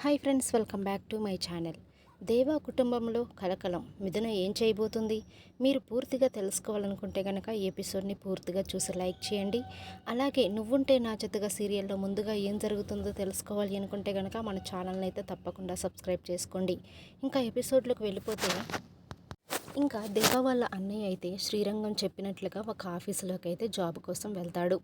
Hi friends welcome back to my channel. Deva కుటుంబంలో కలకలం మిథున ఏం చేయబోతుంది? మీరు పూర్తిగా తెలుసుకోవాలనుకుంటే కనుక ఎపిసోడ్ని పూర్తిగా చూసి లైక్ చేయండి. అలాగే నువ్వుంటే నా జతగా సీరియల్లో ముందుగా ఏం జరుగుతుందో తెలుసుకోవాలి అనుకుంటే కనుక మన ఛానల్ని అయితే తప్పకుండా సబ్స్క్రైబ్ చేసుకోండి. ఇంకా ఎపిసోడ్లోకి వెళ్ళిపోతే ఇంకా దేవ వాళ్ళ అన్నయ్య అయితే శ్రీరంగం చెప్పినట్లుగా ఒక ఆఫీసులోకి అయితే జాబ్ కోసం వెళ్తాడు.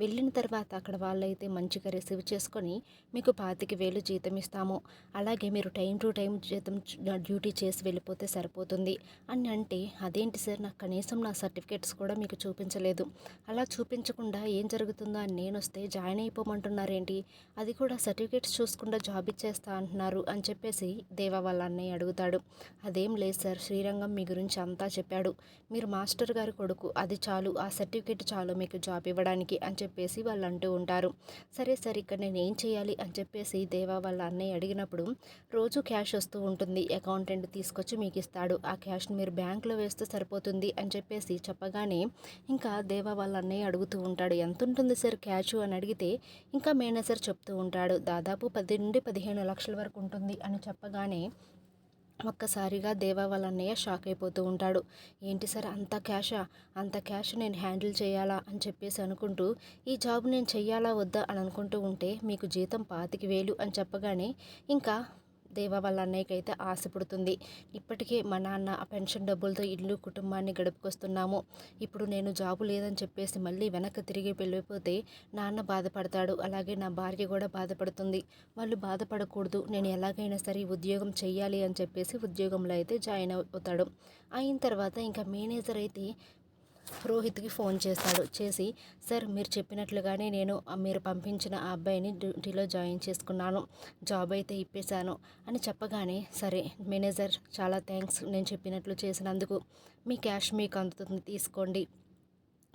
వెళ్ళిన తర్వాత అక్కడ వాళ్ళైతే మంచిగా రిసీవ్ చేసుకొని మీకు పాతిక వేలు జీతం ఇస్తాము. అలాగే మీరు టైం టు టైం జీతం డ్యూటీ చేసి వెళ్ళిపోతే సరిపోతుంది. అని అంటే అదేంటి సార్? నాకు కనీసం నా సర్టిఫికేట్స్ కూడా మీకు చూపించలేదు. అలా చూపించకుండా ఏం జరుగుతుందో? అని నేను వస్తే జాయిన్ అయిపోమంటున్నారేంటి? అది కూడా సర్టిఫికేట్స్ చూసుకుండా జాబ్ ఇచ్చేస్తా అంటున్నారు. అని చెప్పేసి దేవా వాళ్ళ అన్నయ్య అడుగుతాడు. అదేం లేదు సార్. శ్రీరంగం మీ గురించి అంతా చెప్పాడు. మీరు మాస్టర్ గారి కొడుకు. అది చాలు. ఆ సర్టిఫికేట్ చాలు మీకు జాబ్ ఇవ్వడానికి. అని చెప్పేసి వాళ్ళు అంటూ ఉంటారు. సరే సరే ఇక్కడ నేను ఏం చేయాలి అని చెప్పేసి దేవా వాళ్ళ అన్నయ్య అడిగినప్పుడు రోజు క్యాష్ వస్తూ ఉంటుంది. అకౌంటెంట్ తీసుకొచ్చి మీకు ఇస్తాడు. ఆ క్యాష్ని మీరు బ్యాంక్లో వేస్తే సరిపోతుంది అని చెప్పేసి చెప్పగానే ఇంకా దేవా వాళ్ళ అన్నయ్య అడుగుతూ ఉంటాడు. ఎంత ఉంటుంది సార్ క్యాష్? అని అడిగితే ఇంకా మేనేజర్ చెప్తూ ఉంటాడు. దాదాపు పది నుండి పదిహేను లక్షల వరకు ఉంటుంది అని చెప్పగానే ఒక్కసారిగా దేవా వాళ్ళ అన్నయ్య షాక్ అయిపోతూ ఉంటాడు. ఏంటి సార్ అంత క్యాషా? అంత క్యాష్ నేను హ్యాండిల్ చేయాలా? అని చెప్పేసి అనుకుంటూ ఈ జాబ్ నేను చెయ్యాలా వద్దా? అని అనుకుంటూ ఉంటే మీకు జీతం పాతికి వేలు అని చెప్పగానే ఇంకా దేవ వాళ్ళ అన్నయ్యకి అయితే ఆశ పుడుతుంది. ఇప్పటికే మా నాన్న ఆ పెన్షన్ డబ్బులతో ఇల్లు కుటుంబాన్ని గడుపుకొస్తున్నాము. ఇప్పుడు నేను జాబు లేదని చెప్పేసి మళ్ళీ వెనక్కి తిరిగి వెళ్ళిపోతే నాన్న బాధపడతాడు. అలాగే నా భార్య కూడా బాధపడుతుంది. వాళ్ళు బాధపడకూడదు. నేను ఎలాగైనా సరే ఉద్యోగం చేయాలి అని చెప్పేసి ఉద్యోగంలో అయితే జాయిన్ అవుతాడు. అయిన తర్వాత ఇంకా మేనేజర్ అయితే రోహిత్కి ఫోన్ చేస్తాడు. చేసి సార్ మీరు చెప్పినట్లుగానే నేను మీరు పంపించిన ఆ అబ్బాయిని డ్యూటీలో జాయిన్ చేసుకున్నాను. జాబ్ అయితే ఇప్పేశాను. అని చెప్పగానే సరే మేనేజర్ చాలా థ్యాంక్స్ నేను చెప్పినట్లు చేసినందుకు. మీ క్యాష్ మీకు అందుతుంది తీసుకోండి.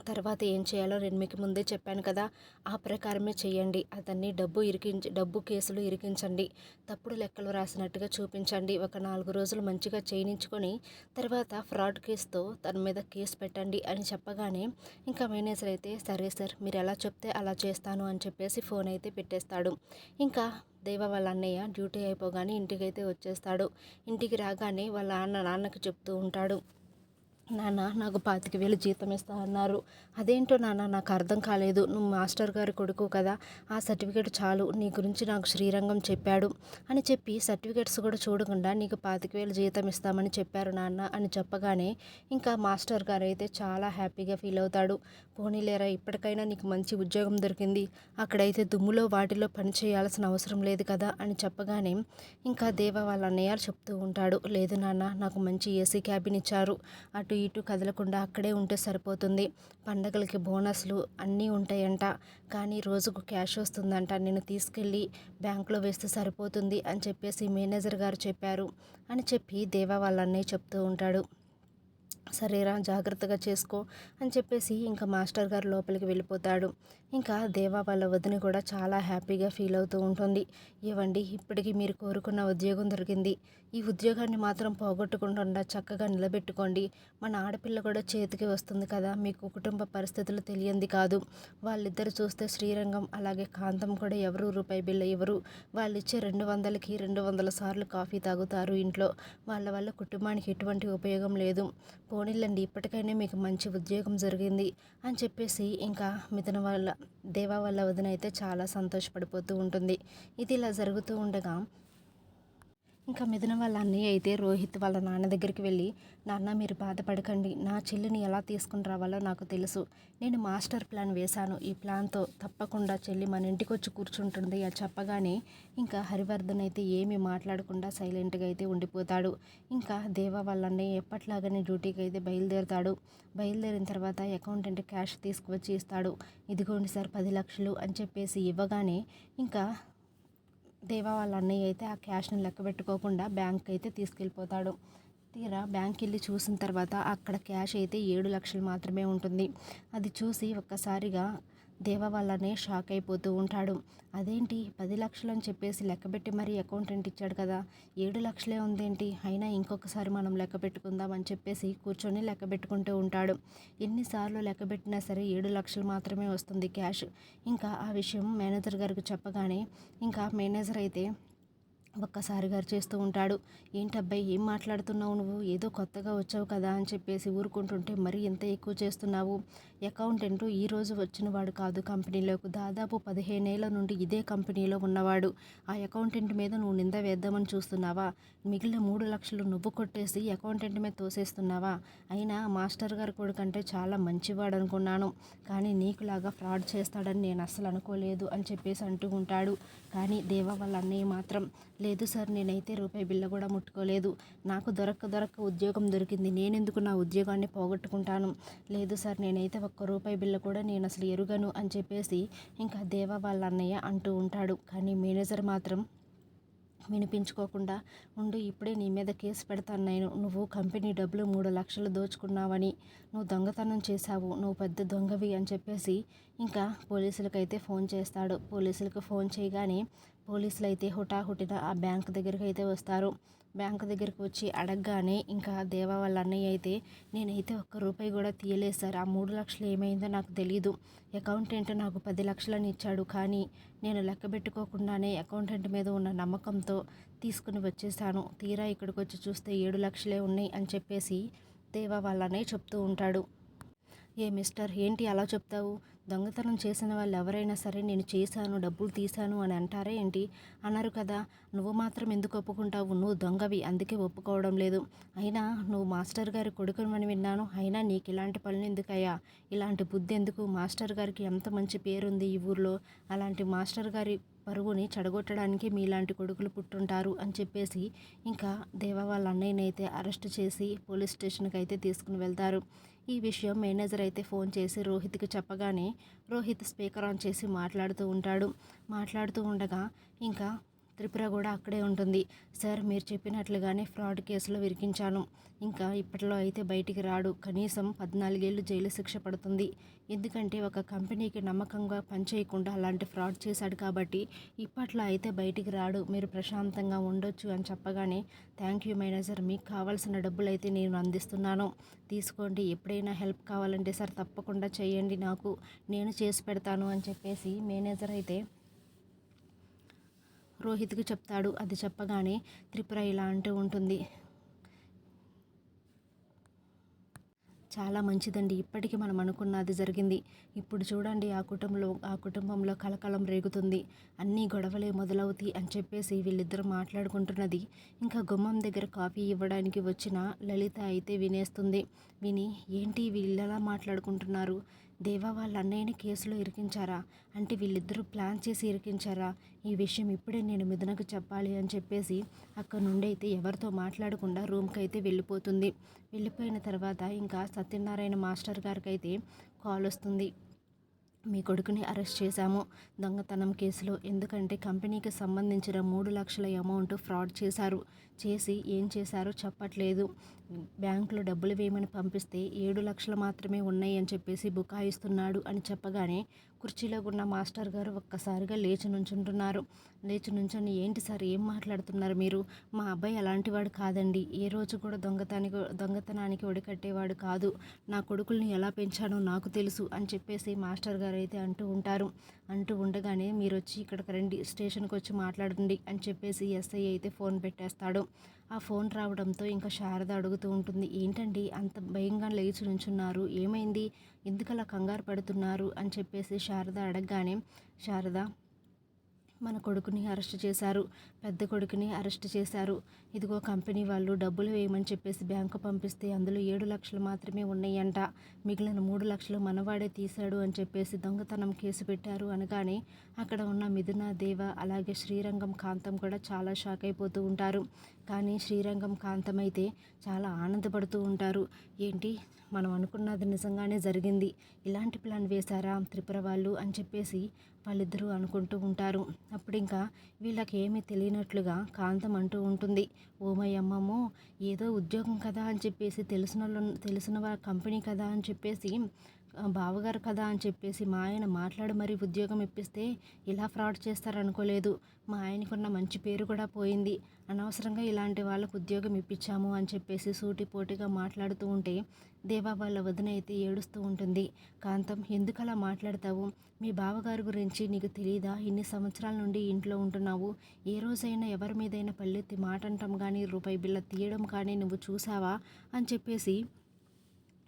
తర్వాత ఏం చేయాలో నేను మీకు ముందే చెప్పాను కదా ఆ ప్రకారమే చేయండి. అతన్ని డబ్బు ఇరికించి డబ్బు కేసులు ఇరికించండి. తప్పుడు లెక్కలు రాసినట్టుగా చూపించండి. ఒక నాలుగు రోజులు మంచిగా చేయించుకొని తర్వాత ఫ్రాడ్ కేసుతో తన మీద కేసు పెట్టండి అని చెప్పగానే ఇంకా మేనేజర్ అయితే సరే సార్ మీరు ఎలా చెప్తే అలా చేస్తాను అని చెప్పేసి ఫోన్ అయితే పెట్టేస్తాడు. ఇంకా దేవ వాళ్ళ అన్నయ్య డ్యూటీ అయిపోగానే ఇంటికైతే వచ్చేస్తాడు. ఇంటికి రాగానే వాళ్ళ అన్న నాన్నకి చెప్తూ ఉంటాడు. నాన్న నాకు పాతిక వేలు జీతం ఇస్తా అన్నారు అదేంటో నాన్న నాకు అర్థం కాలేదు. నువ్వు మాస్టర్ గారి కొడుకు కదా. ఆ సర్టిఫికేట్ చాలు. నీ గురించి నాకు శ్రీరంగం చెప్పాడు అని చెప్పి సర్టిఫికేట్స్ కూడా చూడకుండా నీకు పాతిక వేలు జీతం ఇస్తామని చెప్పారు నాన్న అని చెప్పగానే ఇంకా మాస్టర్ గారు అయితే చాలా హ్యాపీగా ఫీల్ అవుతాడు. పోనీలేరా ఇప్పటికైనా నీకు మంచి ఉద్యోగం దొరికింది. అక్కడైతే దుమ్ములో వాటిలో పని చేయాల్సిన అవసరం లేదు కదా అని చెప్పగానే ఇంకా దేవ వాళ్ళ అన్నయ్య చెప్తూ ఉంటాడు. లేదు నాన్న నాకు మంచి ఏసీ క్యాబిన్ ఇచ్చారు. అటు అటు ఇటు కదలకుండా అక్కడే ఉంటే సరిపోతుంది. పండగలకి బోనస్లు అన్నీ ఉంటాయంట. కానీ రోజుకు క్యాష్ వస్తుందంట. నేను తీసుకెళ్ళి బ్యాంకులో వేస్తే సరిపోతుంది అని చెప్పేసి మేనేజర్ గారు చెప్పారు. అని చెప్పి దేవా వాళ్ళ అన్నయ్య చెప్తూ ఉంటాడు. సరేరా జాగ్రత్తగా చేసుకో అని చెప్పేసి ఇంకా మాస్టర్ గారు లోపలికి వెళ్ళిపోతాడు. ఇంకా దేవా వాళ్ళ వదిన కూడా చాలా హ్యాపీగా ఫీల్ అవుతూ ఉంటుంది. ఇవ్వండి ఇప్పటికీ మీరు కోరుకున్న ఉద్యోగం దొరికింది. ఈ ఉద్యోగాన్ని మాత్రం పోగొట్టుకుండా చక్కగా నిలబెట్టుకోండి. మన ఆడపిల్ల కూడా చేతికి వస్తుంది కదా మీకు కుటుంబ పరిస్థితులు తెలియంది కాదు. వాళ్ళిద్దరు చూస్తే శ్రీరంగం అలాగే కాంతం కూడా ఎవరు రూపాయి బిల్ల ఎవరు వాళ్ళు ఇచ్చే రెండు వందలకి రెండు వందల సార్లు కాఫీ తాగుతారు ఇంట్లో. వాళ్ళ వల్ల కుటుంబానికి ఎటువంటి ఉపయోగం లేదు. పోనీళ్ళండి ఇప్పటికైనా మీకు మంచి ఉద్యోగం జరిగింది అని చెప్పేసి ఇంకా మిథున వాళ్ళ దేవా వాళ్ళ వదిన అయితే చాలా సంతోషపడిపోతూ ఉంటుంది. ఇది ఇలా జరుగుతూ ఉండగా ఇంకా మిథున వాళ్ళ అన్నయ్య అయితే రోహిత్ వాళ్ళ నాన్న దగ్గరికి వెళ్ళి నాన్న మీరు బాధపడకండి. నా చెల్లిని ఎలా తీసుకుని రావాలో నాకు తెలుసు. నేను మాస్టర్ ప్లాన్ వేశాను. ఈ ప్లాన్తో తప్పకుండా చెల్లి మన ఇంటికి వచ్చి కూర్చుంటుంది. అని చెప్పగానే ఇంకా హరివర్ధన్ అయితే ఏమీ మాట్లాడకుండా సైలెంట్గా అయితే ఉండిపోతాడు. ఇంకా దేవ వాళ్ళ అన్నయ్య ఎప్పట్లాగానే డ్యూటీకి అయితే బయలుదేరుతాడు. బయలుదేరిన తర్వాత అకౌంటెంట్ క్యాష్ తీసుకువచ్చి ఇస్తాడు. ఇదిగోండి సార్ పది లక్షలు అని చెప్పేసి ఇవ్వగానే ఇంకా దేవా వాళ్ళ అన్నయ్య అయితే ఆ క్యాష్ని లెక్క పెట్టుకోకుండా బ్యాంక్ అయితే తీసుకెళ్ళిపోతాడు. తీరా బ్యాంక్ వెళ్ళి చూసిన తర్వాత అక్కడ క్యాష్ అయితే ఏడు లక్షలు మాత్రమే ఉంటుంది. అది చూసి ఒక్కసారిగా దేవ వల్లనే షాక్ అయిపోతూ ఉంటాడు. అదేంటి? పది లక్షలు అని చెప్పేసి లెక్కబెట్టి మరీ అకౌంటెంట్ ఇచ్చాడు కదా. ఏడు లక్షలే ఉందేంటి? అయినా ఇంకొకసారి మనం లెక్క పెట్టుకుందాం అని చెప్పేసి కూర్చొని లెక్క పెట్టుకుంటూ ఉంటాడు. ఎన్నిసార్లు లెక్క పెట్టినా సరే ఏడు లక్షలు మాత్రమే వస్తుంది క్యాష్. ఇంకా ఆ విషయం మేనేజర్ గారికి చెప్పగానే ఇంకా మేనేజర్ అయితే ఒక్కసారి గారు చేస్తూ ఉంటాడు. ఏంటబ్బాయి ఏం మాట్లాడుతున్నావు నువ్వు? ఏదో కొత్తగా వచ్చావు కదా అని చెప్పేసి ఊరుకుంటుంటే మరీ ఎంత ఎక్కువ చేస్తున్నావు? అకౌంటెంటు ఈ రోజు వచ్చిన వాడు కాదు కంపెనీలోకి. దాదాపు పదిహేనేళ్ళ నుండి ఇదే కంపెనీలో ఉన్నవాడు. ఆ అకౌంటెంట్ మీద నువ్వు నింద వేద్దామని చూస్తున్నావా? మిగిలిన మూడు లక్షలు నువ్వు కొట్టేసి అకౌంటెంట్ మీద తోసేస్తున్నావా? అయినా మాస్టర్ గారు కొడుకంటే చాలా మంచివాడు అనుకున్నాను. కానీ నీకులాగా ఫ్రాడ్ చేస్తాడని నేను అస్సలు అనుకోలేదు అని చెప్పేసి అంటూ ఉంటాడు. కానీ దేవా వాళ్ళ అన్నయ్య మాత్రం లేదు సార్ నేనైతే రూపాయి బిల్ల కూడా ముట్టుకోలేదు. నాకు దొరక్క దొరక్క ఉద్యోగం దొరికింది. నేనెందుకు నా ఉద్యోగాన్ని పోగొట్టుకుంటాను? లేదు సార్ నేనైతే ఒక ఒక్క రూపాయి బిల్ల కూడా నేను అసలు ఎరుగను అని చెప్పేసి ఇంకా దేవా వాళ్ళ అన్నయ్య అంటూ ఉంటాడు. కానీ మేనేజర్ మాత్రం వినిపించుకోకుండా ఉండు ఇప్పుడే నీ మీద కేసు పెడతాను నేను నువ్వు కంపెనీ డబ్బులు మూడు లక్షలు దోచుకున్నావని నువ్వు దొంగతనం చేశావు నువ్వు పెద్ద దొంగవి అని చెప్పేసి ఇంకా పోలీసులకైతే ఫోన్ చేస్తాడు. పోలీసులకు ఫోన్ చేయగానే పోలీసులు అయితే హుటాహుటిన ఆ బ్యాంక్ దగ్గరికి అయితే వస్తారు. బ్యాంక్ దగ్గరికి వచ్చి అడగగానే ఇంకా దేవా వాళ్ళ అన్నయ్య అయితే నేనైతే ఒక్క రూపాయి కూడా తీయలేదు సార్. ఆ మూడు లక్షలు ఏమైందో నాకు తెలియదు అకౌంటెంట్ నాకు పది లక్షలని ఇచ్చాడు. కానీ నేను లెక్క పెట్టుకోకుండానే అకౌంటెంట్ మీద ఉన్న నమ్మకంతో తీసుకుని వచ్చేసాను. తీరా ఇక్కడికి వచ్చి చూస్తే ఏడు లక్షలే ఉన్నాయి అని చెప్పేసి దేవా వాళ్ళనే చెప్తూ ఉంటాడు. ఏ మిస్టర్ ఏంటి అలా చెప్తావు? దొంగతనం చేసిన వాళ్ళు ఎవరైనా సరే నేను చేశాను డబ్బులు తీశాను అని అంటారే ఏంటి? అన్నారు కదా. నువ్వు మాత్రం ఎందుకు ఒప్పుకుంటావు? నువ్వు దొంగవి. అందుకే ఒప్పుకోవడం లేదు. అయినా నువ్వు మాస్టర్ గారి కొడుకుని విన్నాను. అయినా నీకు ఇలాంటి పనులు ఎందుకయ్యా? ఇలాంటి బుద్ధి ఎందుకు? మాస్టర్ గారికి ఎంత మంచి పేరుంది ఈ ఊర్లో? అలాంటి మాస్టర్ గారి పరుగుని చెడగొట్టడానికి మీలాంటి కొడుకులు పుట్టుంటారు అని చెప్పేసి ఇంకా దేవా వాళ్ళ అన్నయ్యనైతే అరెస్ట్ చేసి పోలీస్ స్టేషన్కి అయితే తీసుకుని వెళ్తారు. ఈ విషయం మేనేజర్ అయితే ఫోన్ చేసి రోహిత్కి చెప్పగానే రోహిత్ స్పీకర్ ఆన్ చేసి మాట్లాడుతూ ఉంటాడు. మాట్లాడుతూ ఉండగా ఇంకా త్రిపుర కూడా అక్కడే ఉంటుంది. సార్ మీరు చెప్పినట్లుగానే ఫ్రాడ్ కేసులో విరికించాను ఇంకా ఇప్పట్లో అయితే బయటికి రాడు. కనీసం పద్నాలుగేళ్ళు జైలు శిక్ష పడుతుంది. ఎందుకంటే ఒక కంపెనీకి నమ్మకంగా పనిచేయకుండా అలాంటి ఫ్రాడ్ చేశాడు కాబట్టి ఇప్పట్లో అయితే బయటికి రాడు. మీరు ప్రశాంతంగా ఉండొచ్చు అని చెప్పగానే థ్యాంక్ యూ మేనేజర్ మీకు కావాల్సిన డబ్బులు అయితే నేను అందిస్తున్నాను. తీసుకోండి. ఎప్పుడైనా హెల్ప్ కావాలంటే సార్ తప్పకుండా చేయండి నాకు. నేను చేసి పెడతాను అని చెప్పేసి మేనేజర్ అయితే రోహిత్కి చెప్తాడు. అది చెప్పగానే త్రిపుర ఇలా అంటూ ఉంటుంది. చాలా మంచిదండి. ఇప్పటికీ మనం అనుకున్నది జరిగింది. ఇప్పుడు చూడండి ఆ కుటుంబంలో ఆ కుటుంబంలో కలకలం రేగుతుంది. అన్నీ గొడవలే మొదలవుతాయి అని చెప్పేసి వీళ్ళిద్దరూ మాట్లాడుకుంటున్నది. ఇంకా గుమ్మం దగ్గర కాఫీ ఇవ్వడానికి వచ్చిన లలిత అయితే వినేస్తుంది. విని ఏంటి వీళ్ళలా మాట్లాడుకుంటున్నారు? దేవా వాళ్ళ అన్నయ్యని కేసులో ఇరికించారా? అంటే వీళ్ళిద్దరూ ప్లాన్ చేసి ఇరికించారా? ఈ విషయం ఇప్పుడే నేను మిథునకు చెప్పాలి అని చెప్పేసి అక్కడ నుండి అయితే ఎవరితో మాట్లాడకుండా రూమ్కి అయితే వెళ్ళిపోతుంది. వెళ్ళిపోయిన తర్వాత ఇంకా సత్యనారాయణ మాస్టర్ గారికి అయితే కాల్ వస్తుంది. మీ కొడుకుని అరెస్ట్ చేశాము. దొంగతనం కేసులో ఎందుకంటే కంపెనీకి సంబంధించిన మూడు లక్షల అమౌంట్ ఫ్రాడ్ చేశారు. చేసి ఏం చేశారో చెప్పట్లేదు. బ్యాంకులో డబ్బులు వేయమని పంపిస్తే ఏడు లక్షలు మాత్రమే ఉన్నాయి అని చెప్పేసి బుకాయిస్తున్నాడు అని చెప్పగానే కుర్చీలో ఉన్న మాస్టర్ గారు ఒక్కసారిగా లేచి నుంచుంటున్నారు. లేచి నుంచొని ఏంటి సార్ ఏం మాట్లాడుతున్నారు మీరు? మా అబ్బాయి అలాంటి వాడు కాదండి. ఏ రోజు కూడా దొంగతనానికి దొంగతనానికి ఒడికట్టేవాడు కాదు. నా కొడుకుల్ని ఎలా పెంచానో నాకు తెలుసు అని చెప్పేసి మాస్టర్ గారు అయితే అంటూ ఉంటారు. అంటూ ఉండగానే మీరు వచ్చి ఇక్కడికి రండి స్టేషన్కి వచ్చి మాట్లాడండి అని చెప్పేసి ఎస్ఐ అయితే ఫోన్ పెట్టేస్తాడు. ఆ ఫోన్ రావడంతో ఇంకా శారద అడుగుతూ ఉంటుంది ఏంటండి అంత భయంగా లేచి నుంచున్నారు? ఏమైంది? ఎందుకలా కంగారు పడుతున్నారు? అని చెప్పేసి శారద అడగగానే శారద మన కొడుకుని అరెస్ట్ చేశారు పెద్ద కొడుకుని అరెస్ట్ చేశారు. ఇదిగో కంపెనీ వాళ్ళు డబ్బులు వేయమని చెప్పేసి బ్యాంకు పంపిస్తే అందులో ఏడు లక్షలు మాత్రమే ఉన్నాయంట. మిగిలిన మూడు లక్షలు మనవాడే తీశాడు అని చెప్పేసి దొంగతనం కేసు పెట్టారు అనగానే అక్కడ ఉన్న మిథున దేవ అలాగే శ్రీరంగం కాంతం కూడా చాలా షాక్ అయిపోతూ ఉంటారు. కానీ శ్రీరంగం కాంతం అయితే చాలా ఆనందపడుతూ ఉంటారు. ఏంటి? మనం అనుకున్నది నిజంగానే జరిగింది. ఇలాంటి ప్లాన్ వేశారా త్రిపుర వాళ్ళు అని చెప్పేసి వాళ్ళిద్దరూ అనుకుంటూ ఉంటారు. అప్పుడు ఇంకా వీళ్ళకి ఏమీ తెలియనట్లుగా కాంతం అంటూ ఉంటుంది. ఓమయ్యమ్మమ్మో ఏదో ఉద్యోగం కదా అని చెప్పేసి తెలిసిన తెలిసిన కంపెనీ కదా అని చెప్పేసి బావగారు కదా అని చెప్పేసి మా ఆయన మాట్లాడి మరీ ఉద్యోగం ఇప్పిస్తే ఇలా ఫ్రాడ్ చేస్తారనుకోలేదు. మా ఆయనకున్న మంచి పేరు కూడా పోయింది. అనవసరంగా ఇలాంటి వాళ్ళకు ఉద్యోగం ఇప్పించాము అని చెప్పేసి సూటిపోటిగా మాట్లాడుతూ ఉంటే దేవా వాళ్ళ వదిన అయితే ఏడుస్తూ ఉంటుంది. కాంతం ఎందుకలా మాట్లాడతావు? మీ బావగారి గురించి నీకు తెలియదా ఇన్ని సంవత్సరాల నుండి ఇంట్లో ఉంటున్నావు. ఏ రోజైనా ఎవరి మీదైనా పల్లెత్తి మాట అంటాం కానీ రూపాయి బిళ్ళ తీయడం కానీ నువ్వు చూసావా? అని చెప్పేసి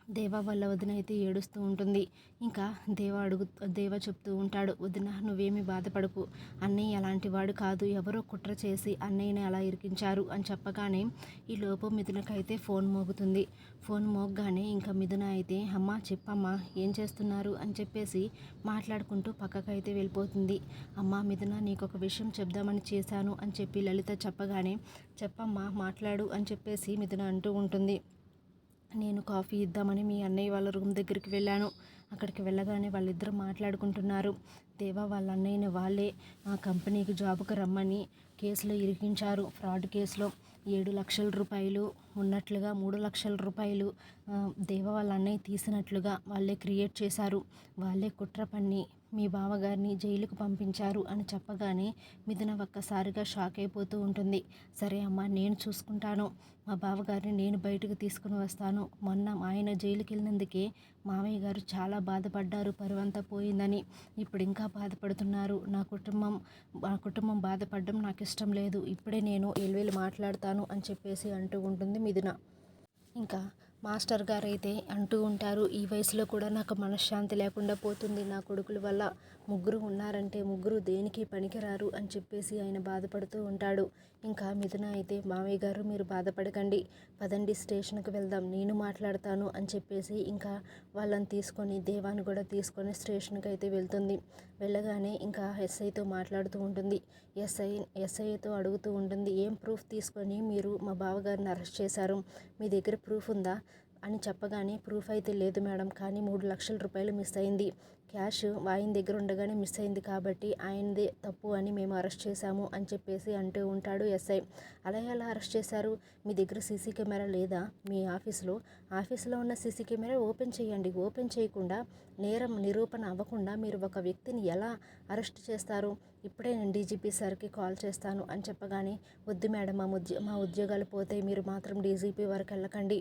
దేవ వల్ల వదిన అయితే ఏడుస్తూ ఉంటుంది. ఇంకా దేవ అడుగు దేవ చెప్తూ ఉంటాడు వదిన నువ్వేమి బాధపడకు. అన్నయ్య అలాంటి వాడు కాదు. ఎవరో కుట్ర చేసి అన్నయ్యని అలా ఇరికించారు అని చెప్పగానే ఈ లోపు మిథునకైతే ఫోన్ మోగుతుంది. ఫోన్ మోగగానే ఇంకా మిథున అయితే అమ్మ చెప్పమ్మా ఏం చేస్తున్నారు? అని చెప్పేసి మాట్లాడుకుంటూ పక్కకైతే వెళ్ళిపోతుంది. అమ్మ మిథున నీకు ఒక విషయం చెప్దామని చేశాను అని చెప్పి లలిత చెప్పగానే చెప్పమ్మా మాట్లాడు అని చెప్పేసి మిథున అంటూ ఉంటుంది. నేను కాఫీ ఇద్దామని మీ అన్నయ్య వాళ్ళ రూమ్ దగ్గరికి వెళ్ళాను. అక్కడికి వెళ్ళగానే వాళ్ళిద్దరూ మాట్లాడుకుంటున్నారు. దేవా వాళ్ళ అన్నయ్యని వాళ్ళే ఆ కంపెనీకి జాబ్కి రమ్మని కేసులో ఇరికించారు. ఫ్రాడ్ కేసులో ఏడు లక్షల రూపాయలు ఉన్నట్లుగా మూడు లక్షల రూపాయలు దేవ వాళ్ళ అన్నయ్య తీసినట్లుగా వాళ్ళే క్రియేట్ చేశారు. వాళ్ళే కుట్ర పన్ని మీ బావగారిని జైలుకు పంపించారు అని చెప్పగానే మిథున ఒక్కసారిగా షాక్ అయిపోతూ ఉంటుంది. సరే అమ్మా నేను చూసుకుంటాను. మా బావగారిని నేను బయటకు తీసుకుని వస్తాను. మొన్న ఆయన జైలుకి వెళ్ళినందుకే మామయ్య గారు చాలా బాధపడ్డారు. పరువంతా పోయిందని ఇప్పుడు ఇంకా బాధపడుతున్నారు. నా కుటుంబం నా కుటుంబం బాధపడడం నాకు ఇష్టం లేదు. ఇప్పుడే నేను ఎల్వేలు మాట్లాడతాను అని చెప్పేసి అంటూ ఉంటుంది మిథున. ఇంకా మాస్టర్ గారు అయితే అంటూ ఉంటారు ఈ వయసులో కూడా నాకు మనశ్శాంతి లేకుండా పోతుంది. నా కొడుకుల వల్ల ముగ్గురు ఉన్నారంటే ముగ్గురు దేనికి పనికిరారు? అని చెప్పేసి ఆయన బాధపడుతూ ఉంటాడు. ఇంకా మిథున అయితే మామయ్య గారు మీరు బాధపడకండి. పదండి స్టేషన్కి వెళ్దాం. నేను మాట్లాడతాను అని చెప్పేసి ఇంకా వాళ్ళని తీసుకొని దేవాన్ని కూడా తీసుకొని స్టేషన్కి అయితే వెళ్తుంది. వెళ్ళగానే ఇంకా ఎస్ఐతో మాట్లాడుతూ ఉంటుంది. ఎస్ఐ ఎస్ఐతో అడుగుతూ ఉంటుంది ఏం ప్రూఫ్ తీసుకొని మీరు మా బావగారిని అరెస్ట్ చేశారు? మీ దగ్గర ప్రూఫ్ ఉందా? అని చెప్పగానే ప్రూఫ్ అయితే లేదు మేడం కానీ మూడు లక్షల రూపాయలు మిస్ అయింది. క్యాష్ ఆయన దగ్గర ఉండగానే మిస్ అయింది కాబట్టి ఆయనదే తప్పు అని మేము అరెస్ట్ చేశాము అని చెప్పేసి అంటూ ఉంటాడు ఎస్ఐ అలా ఎలా అరెస్ట్ చేశారు? మీ దగ్గర సీసీ కెమెరా లేదా? మీ ఆఫీస్లో ఆఫీస్లో ఉన్న సీసీ కెమెరా ఓపెన్ చేయండి. ఓపెన్ చేయకుండా నేరం నిరూపణ అవ్వకుండా మీరు ఒక వ్యక్తిని ఎలా అరెస్ట్ చేస్తారు? ఇప్పుడే నేను డీజీపీ సార్కి కాల్ చేస్తాను అని చెప్పగానే వద్దు మేడం మా ఉద్యో మా ఉద్యోగాలు పోతే మీరు మాత్రం డీజీపీ వరకు వెళ్ళకండి.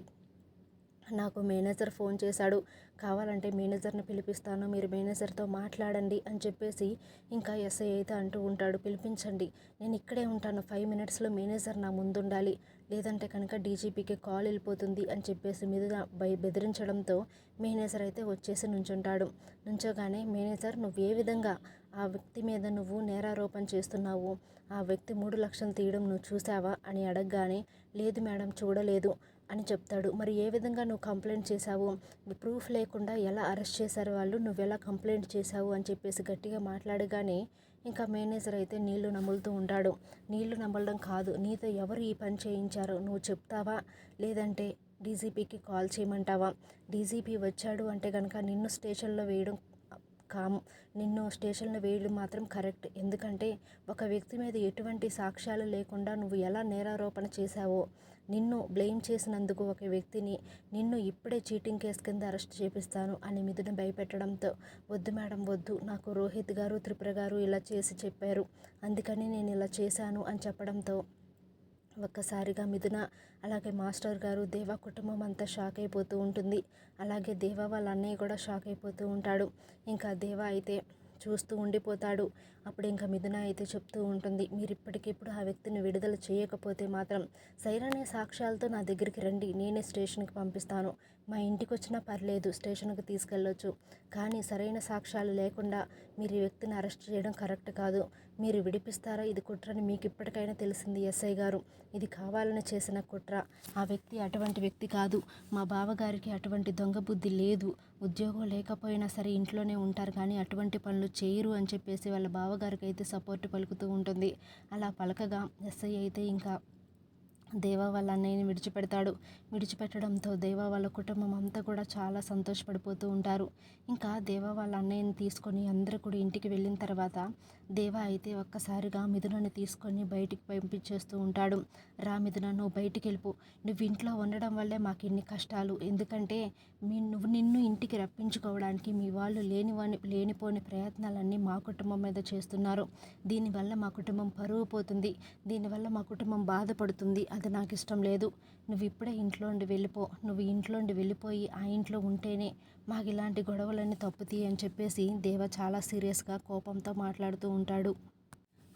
నాకు మేనేజర్ ఫోన్ చేశాడు. కావాలంటే మేనేజర్ని పిలిపిస్తాను మీరు మేనేజర్తో మాట్లాడండి అని చెప్పేసి ఇంకా ఎస్ఐ అయితే అంటూ ఉంటాడు. పిలిపించండి. నేను ఇక్కడే ఉంటాను. ఫైవ్ మినిట్స్లో మేనేజర్ నా ముందు ఉండాలి లేదంటే కనుక డీజీపీకి కాల్ వెళ్ళిపోతుంది అని చెప్పేసి మీద బై బెదిరించడంతో మేనేజర్ అయితే వచ్చేసి నుంచుంటాడు. నుంచోగానే మేనేజర్ నువ్వు ఏ విధంగా ఆ వ్యక్తి మీద నువ్వు నేరారోపణ చేస్తున్నావు? ఆ వ్యక్తి మూడు లక్షలు తీయడం నువ్వు చూసావా అని అడగగానే లేదు మేడం చూడలేదు. అని చెప్తాడు. మరి ఏ విధంగా నువ్వు కంప్లైంట్ చేశావు? ప్రూఫ్ లేకుండా ఎలా అరెస్ట్ చేశారు వాళ్ళు? నువ్వు ఎలా కంప్లైంట్ చేశావు? అని చెప్పేసి గట్టిగా మాట్లాడగానే ఇంకా మేనేజర్ అయితే నీళ్ళు నములుతూ ఉంటాడు. నీళ్ళు నమలడం కాదు. నీతో ఎవరు ఈ పని చేయించారో? నువ్వు చెప్తావా? లేదంటే డీజీపీకి కాల్ చేయమంటావా? డీజీపీ వచ్చాడు అంటే కనుక నిన్ను స్టేషన్లో వేయడం కాము నిన్ను స్టేషన్లో వేయడం మాత్రం కరెక్ట్. ఎందుకంటే ఒక వ్యక్తి మీద ఎటువంటి సాక్ష్యాలు లేకుండా నువ్వు ఎలా నేరారోపణ చేశావో నిన్ను బ్లేమ్ చేసినందుకు ఒక వ్యక్తిని నిన్ను ఇప్పుడే చీటింగ్ కేసు కింద అరెస్ట్ చేపిస్తాను అని మిథున భయపెట్టడంతో వద్దు మేడం వద్దు నాకు రోహిత్ గారు త్రిపుర గారు ఇలా చేసి చెప్పారు. అందుకని నేను ఇలా చేశాను అని చెప్పడంతో ఒక్కసారిగా మిథున అలాగే మాస్టర్ గారు దేవా కుటుంబం అంతా షాక్ అయిపోతూ ఉంటుంది. అలాగే దేవా వాళ్ళ అన్నయ్య కూడా షాక్ అయిపోతూ ఉంటాడు. ఇంకా దేవా అయితే చూస్తూ ఉండిపోతాడు. అప్పుడు ఇంకా మిథున అయితే చెప్తూ ఉంటుంది మీరు ఇప్పటికిప్పుడు ఆ వ్యక్తిని విడుదల చేయకపోతే మాత్రం సైరనే సాక్ష్యాలతో నా దగ్గరికి రండి. నేనే స్టేషన్కి పంపిస్తాను. మా ఇంటికి వచ్చినా పర్లేదు స్టేషన్కి తీసుకెళ్ళొచ్చు. కానీ సరైన సాక్ష్యాలు లేకుండా మీరు ఈ వ్యక్తిని అరెస్ట్ చేయడం కరెక్ట్ కాదు. మీరు విడిపిస్తారా? ఇది కుట్రని మీకు ఇప్పటికైనా తెలిసింది ఎస్ఐ గారు. ఇది కావాలని చేసిన కుట్ర. ఆ వ్యక్తి అటువంటి వ్యక్తి కాదు. మా బావగారికి అటువంటి దొంగ బుద్ధి లేదు. ఉద్యోగం లేకపోయినా సరే ఇంట్లోనే ఉంటారు కానీ అటువంటి పనులు చేయరు అని చెప్పేసి వాళ్ళ బావగారికి అయితే సపోర్ట్ పలుకుతూ ఉంటుంది. అలా పలకగా ఎస్ఐ అయితే ఇంకా దేవా వాళ్ళ అన్నయ్యని విడిచిపెడతాడు. విడిచిపెట్టడంతో దేవా వాళ్ళ కుటుంబం అంతా కూడా చాలా సంతోషపడిపోతూ ఉంటారు. ఇంకా దేవా వాళ్ళ అన్నయ్యని తీసుకొని అందరూ కూడా ఇంటికి వెళ్ళిన తర్వాత దేవా అయితే ఒక్కసారిగా మిథునని తీసుకొని బయటికి పంపించేస్తూ ఉంటాడు. రా మిథున నువ్వు బయటికి వెళ్ళిపో. నువ్వు ఇంట్లో ఉండడం వల్లే మాకు ఇన్ని కష్టాలు. ఎందుకంటే మీ నువ్వు నిన్ను ఇంటికి రప్పించుకోవడానికి మీ వాళ్ళు లేనివని లేనిపోని ప్రయత్నాలన్నీ మా కుటుంబం మీద చేస్తున్నారు. దీనివల్ల మా కుటుంబం పరువు పోతుంది. దీనివల్ల మా కుటుంబం బాధపడుతుంది. అది నాకు ఇష్టం లేదు. నువ్వు ఇప్పుడే ఇంట్లో నుండి వెళ్ళిపో. నువ్వు ఇంట్లో నుండి వెళ్ళిపోయి ఆ ఇంట్లో ఉంటేనే మాకు ఇలాంటి గొడవలన్నీ తప్పుతాయి అని చెప్పేసి దేవ చాలా సీరియస్గా కోపంతో మాట్లాడుతూ ఉంటాడు.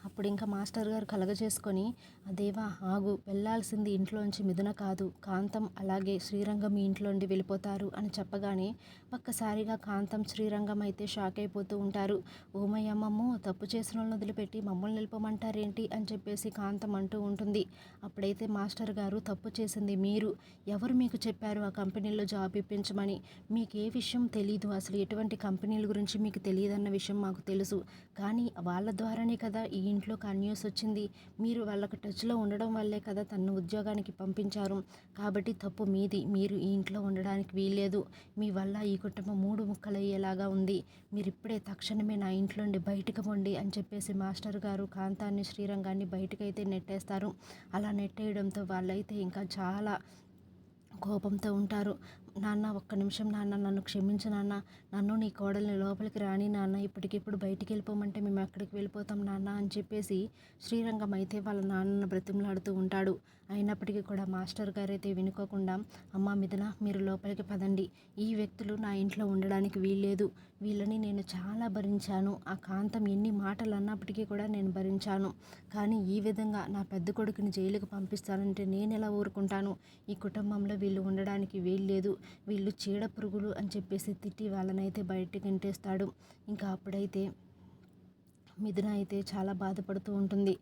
అప్పుడు ఇంకా మాస్టర్ గారు కలగజేసుకొని దేవా ఆగు వెళ్ళాల్సింది ఇంట్లోంచి మిథున కాదు. కాంతం అలాగే శ్రీరంగం మీ ఇంట్లోండి వెళ్ళిపోతారు అని చెప్పగానే ఒక్కసారిగా కాంతం శ్రీరంగం అయితే షాక్ అయిపోతూ ఉంటారు. ఓమయ్యమ్మమ్మో తప్పు చేసిన వాళ్ళని వదిలిపెట్టి మమ్మల్ని నిలిపమంటారేంటి? అని చెప్పేసి కాంతం అంటూ ఉంటుంది. అప్పుడైతే మాస్టర్ గారు తప్పు చేసింది మీరు. ఎవరు మీకు చెప్పారు ఆ కంపెనీలో జాబ్ ఇప్పించమని? మీకు ఏ విషయం తెలీదు. అసలు ఎటువంటి కంపెనీల గురించి మీకు తెలియదన్న విషయం మాకు తెలుసు. కానీ వాళ్ళ ద్వారానే కదా ఈ ఇంట్లో కన్యూస్ వచ్చింది. మీరు వాళ్ళకి టచ్లో ఉండడం వల్లే కదా తను ఉద్యోగానికి పంపించారు. కాబట్టి తప్పు మీది. మీరు ఈ ఇంట్లో ఉండడానికి వీల్లేదు. మీ వల్ల ఈ కుటుంబం మూడు ముక్కలయ్యేలాగా ఉంది. మీరు ఇప్పుడే తక్షణమే నా ఇంట్లో నుండి బయటకు పొండి అని చెప్పేసి మాస్టర్ గారు కాంతాన్ని శ్రీరంగాన్ని బయటకైతే నెట్టేస్తారు. అలా నెట్టేయడంతో వాళ్ళైతే ఇంకా చాలా కోపంతో ఉంటారు. నాన్న ఒక్క నిమిషం నాన్న నన్ను క్షమించు నాన్న. నన్ను నీ కోడల్ని లోపలికి రాని నాన్న ఇప్పటికిప్పుడు బయటికి వెళ్ళిపోమంటే మేము ఎక్కడికి వెళ్ళిపోతాం నాన్న అని చెప్పేసి శ్రీరంగం అయితే వాళ్ళ నాన్నను బ్రతిమలాడుతూ ఉంటాడు. అయినప్పటికీ కూడా మాస్టర్ గారు అయితే వినుకోకుండా అమ్మ మిథున మీరు లోపలికి పదండి. ఈ వ్యక్తులు నా ఇంట్లో ఉండడానికి వీల్లేదు. వీళ్ళని నేను చాలా భరించాను. ఆ కాంతం ఎన్ని మాటలు అన్నప్పటికీ కూడా నేను భరించాను. కానీ ఈ విధంగా నా పెద్ద కొడుకుని జైలుకు పంపిస్తానంటే నేను ఎలా ఊరుకుంటాను? ఈ కుటుంబంలో వీళ్ళు ఉండడానికి వీల్లేదు. వీళ్ళు చీడ పురుగులు అని చెప్పేసి తిట్టి వాళ్ళనైతే బయటకు గెంటేస్తాడు. ఇంకా అప్పుడైతే మిథున అయితే చాలా బాధపడుతూ ఉంటుంది.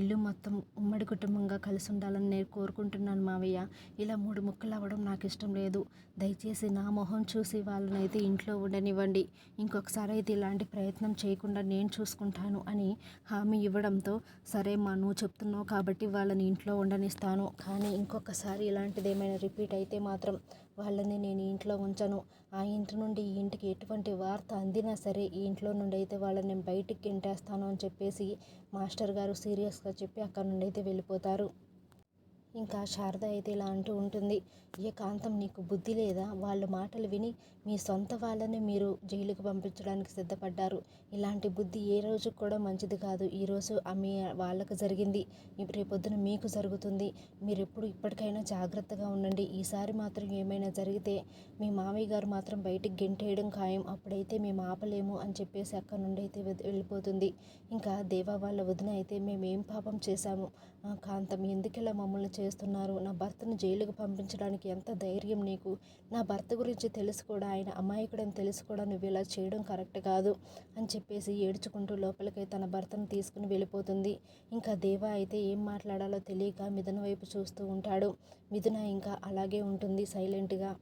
ఇల్లు మొత్తం ఉమ్మడి కుటుంబంగా కలిసి ఉండాలని నేను కోరుకుంటున్నాను మావయ్య. ఇలా మూడు ముక్కలు అవ్వడం నాకు ఇష్టం లేదు. దయచేసి నా మొహం చూసి వాళ్ళనైతే ఇంట్లో ఉండనివ్వండి. ఇంకొకసారి అయితే ఇలాంటి ప్రయత్నం చేయకుండా నేను చూసుకుంటాను అని హామీ ఇవ్వడంతో సరే మా నువ్వు చెప్తున్నావు కాబట్టి వాళ్ళని ఇంట్లో ఉండనిస్తాను. కానీ ఇంకొకసారి ఇలాంటిది ఏమైనా రిపీట్ అయితే మాత్రం వాళ్ళని నేను ఇంట్లో ఉంచను. ఆ ఇంటి నుండి ఈ ఇంటికి ఎటువంటి వార్త అందినా సరే ఈ ఇంట్లో నుండి అయితే వాళ్ళని నేను బయటికి గెంటేస్తాను అని చెప్పేసి మాస్టర్ గారు సీరియస్గా చెప్పి అక్కడ నుండి అయితే వెళ్ళిపోతారు. ఇంకా శారద అయితే ఇలా అంటూ ఉంటుంది. ఏ కాంతం నీకు బుద్ధి లేదా వాళ్ళ మాటలు విని మీ సొంత వాళ్ళని మీరు జైలుకు పంపించడానికి సిద్ధపడ్డారు. ఇలాంటి బుద్ధి ఏ రోజు కూడా మంచిది కాదు. ఈరోజు మీ వాళ్ళకు జరిగింది. రేపొద్దున మీకు జరుగుతుంది. మీరు ఎప్పుడు ఇప్పటికైనా జాగ్రత్తగా ఉండండి. ఈసారి మాత్రం ఏమైనా జరిగితే మీ మామయ్య గారు మాత్రం బయటికి గెంటేయడం ఖాయం. అప్పుడైతే మేము ఆపలేము అని చెప్పేసి అక్కడ నుండి అయితే వెళ్ళిపోతుంది. ఇంకా దేవా వాళ్ళ వదిన అయితే మేము ఏం పాపం చేశాము? కాంతం ఎందుకెలా మమ్మల్ని చేస్తున్నారు. నా భర్తను జైలుకు పంపించడానికి ఎంత ధైర్యం నీకు? నా భర్త గురించి తెలుసు కూడా ఆయన అమాయకుడని తెలుసు కూడా నువ్వు ఇలా చేయడం కరెక్ట్ కాదు అని చెప్పేసి ఏడ్చుకుంటూ లోపలికి తన భర్తను తీసుకుని వెళ్ళిపోతుంది. ఇంకా దేవ అయితే ఏం మాట్లాడాలో తెలియక మిథున వైపు చూస్తూ ఉంటాడు. మిథున ఇంకా అలాగే ఉంటుంది సైలెంట్గా.